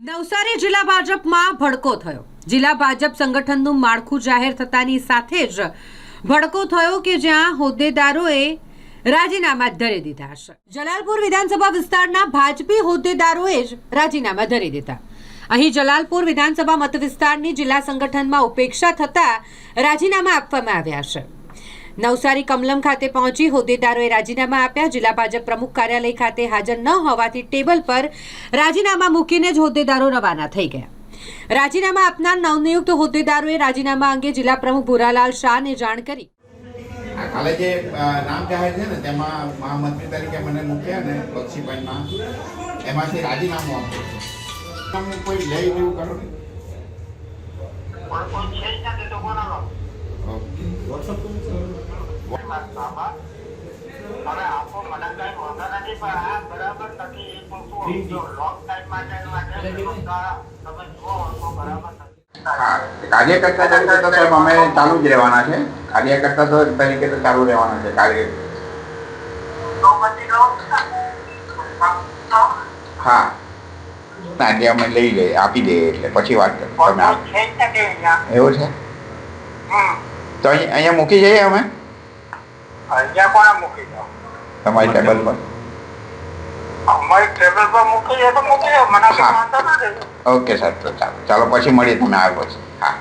નવસારી જિલ્લા ભાજપમાં ભડકો થયો. જિલ્લા ભાજપ સંગઠનનું માળખું જાહેર થતાની સાથે જ ભડકો થયો કે જ્યાં હોદ્દેદારોએ રાજીનામા ધરી દીધા છે જલાલપુર વિધાનસભા વિસ્તારના ભાજપી હોદ્દેદારોએ જ રાજીનામા ધરી દીધા. અહીં જલાલપુર વિધાનસભા મત વિસ્તારની જિલ્લા સંગઠનમાં ઉપેક્ષા થતા રાજીનામા આપવામાં આવ્યા છે. નવસારી કમલમ ખાતે પહોંચી હોદ્દેદારોએ રાજીનામા આપ્યા. જિલ્લા ભાજપ પ્રમુખ કાર્યાલય ખાતે હાજર ન હોવાથી ટેબલ પર રાજીનામા મૂકીને જ હોદ્દેદારો રવાના થઈ ગયા. રાજીનામા આપનાર નવનિયુક્ત હોદ્દેદારોએ રાજીનામા અંગે જિલ્લા પ્રમુખ ભૂરાલાલ શાહને જાણ કરી. કાલે જે નામ જાહેર છે ને, તેમાં મહામંત્રી તરીકે મને મૂક્યા ને બક્ષીભાઈમાં એમાંથી રાજીનામું આપ્યું કોઈ લઈ એવું કરો ને પણ કોઈ છે જ નથી તો કોનાનો ઓકે. હવે આપો મને કઈ વાંધો નથી પણ આ બરાબર નથી એ પણ જો લોંગ ટાઈમ માટે માટે તમે જુઓ તો બરાબર તરીકે તો સાહેબ અમે ચાલુ જ રહેવાના છે. કાર્યકર્તા તો તરીકે તો ચાલુ રહેવાના છે કાર્ય હા. ના જે અમે લઈ લઈએ આપી દઈએ એટલે પછી વાત કરો તમે એવું છે? તો અહીં અહીંયા મૂકી જઈએ અમે? અહીંયા કોણ મૂકી દો? તમારી ટેબલ પર. ઓકે સર તો ચાલો. ચાલો પછી મળીએ. તમે આવ્યો હા.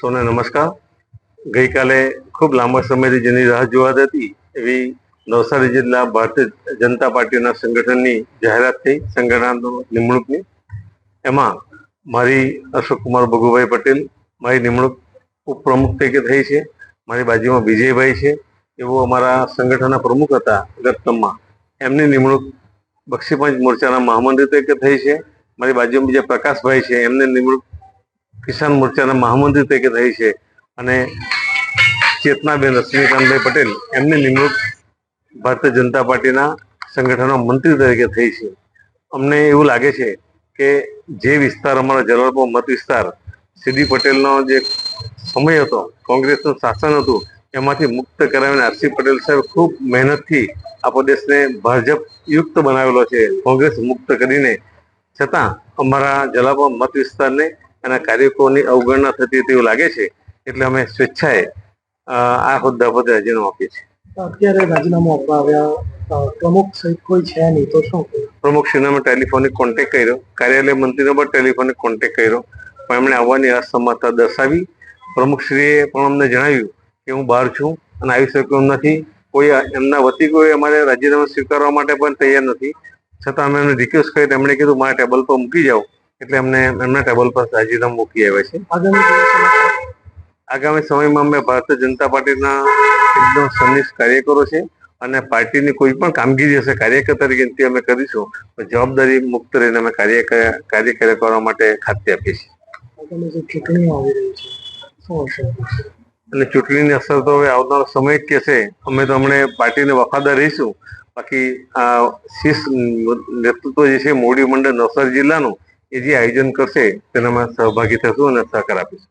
સૌને નમસ્કાર. ગઈકાલે ખૂબ લાંબા સમયથી જેની રાહ જોવાત હતી એવી નવસારી જિલ્લા ભારતીય જનતા પાર્ટીના સંગઠનની જાહેરાત થઈ સંગઠનનો નિમણૂકની. એમાં મારી અશોક કુમાર ભગુભાઈ પટેલ મારી નિમણૂક ઉપપ્રમુખ તરીકે થઈ છે. મારી બાજુમાં વિજયભાઈ છે. એવો અમારા સંગઠનના પ્રમુખ હતા ગતમાં એમની નિમણૂક બક્ષીપંચ મોરચાના મહામંત્રી તરીકે થઈ છે. મારી બાજુમાં બીજા પ્રકાશભાઈ છે, એમને નિમણૂક કિસાન મોરચાના મહામંત્રી તરીકે થઈ છે. અને ચેતનાબેન રશ્મિકાંતભાઈ પટેલ, એમની નિમણૂક ભારતીય જનતા પાર્ટીના સંગઠનના મંત્રી તરીકે થઈ છે. અમને એવું લાગે છે કે જે વિસ્તાર અમારા જલાલપુર મત વિસ્તાર, સીડી પટેલનો જે સમય હતો, કોંગ્રેસનું શાસન હતું, એમાંથી મુક્ત કરાવીને આરસી પટેલ સાહેબ ખૂબ મહેનતથી આ દેશને ભાજપ યુક્ત બનાવેલો છે કોંગ્રેસ મુક્ત કરીને. છતાં અમારા જલાબા મત વિસ્તારને અને કાર્યકરોની અવગણના થતી તેવું લાગે છે એટલે અમે સ્વેચ્છાએ આ હોદ્દા પર રાજીનામું આપીએ છીએ. અત્યારે રાજીનામું આપવા આવ્યા પ્રમુખ સહિત કોઈ છે નહીં તો શું પ્રમુખશ્રીને અમે ટેલિફોનિક કોન્ટેક્ટ કર્યો કાર્યાલય મંત્રીનો પણ ટેલિફોનિક કોન્ટેક્ટ કર્યો પણ એમણે આવવાની અસમર્થતા દર્શાવી. પ્રમુખશ્રીએ પણ અમને જણાવ્યું કે હું બહાર છું અને આવી શક્યો નથી. કોઈ એમના વતી કોઈ અમારે રાજીનામું સ્વીકારવા માટે પણ તૈયાર નથી. છતાં અમે એમને રિક્વેસ્ટ કરી એમણે કીધું મારા ટેબલ પર મૂકી જાઓ. એટલે અમને એમના ટેબલ પર રાજીનામું મૂકી આવ્યા છે. આગામી સમયમાં અમે ભારતીય જનતા પાર્ટીના એકદમ સનિષ્ઠ કાર્યકરો છે અને પાર્ટીની કોઈ પણ કામગીરી હશે કાર્યકર તરીકે તે અમે કરીશું પણ જવાબદારી મુક્ત રહીને અમે કાર્ય કાર્ય કરવા માટે ખાતરી આપીએ છીએ. ચૂંટણીઓ આવી રહી છે શું હશે અને ચૂંટણીની અસર તો હવે આવનારો સમય જ કહેશે. અમે તો અમને પાર્ટીને વફાદાર રહીશું. બાકી આ શીર્ષ નેતૃત્વ જે છે મોડી મંડળ નવસારી જિલ્લાનું, એ જે આયોજન કરશે, તેનામાં સહભાગી થશું અને સહકાર આપીશું.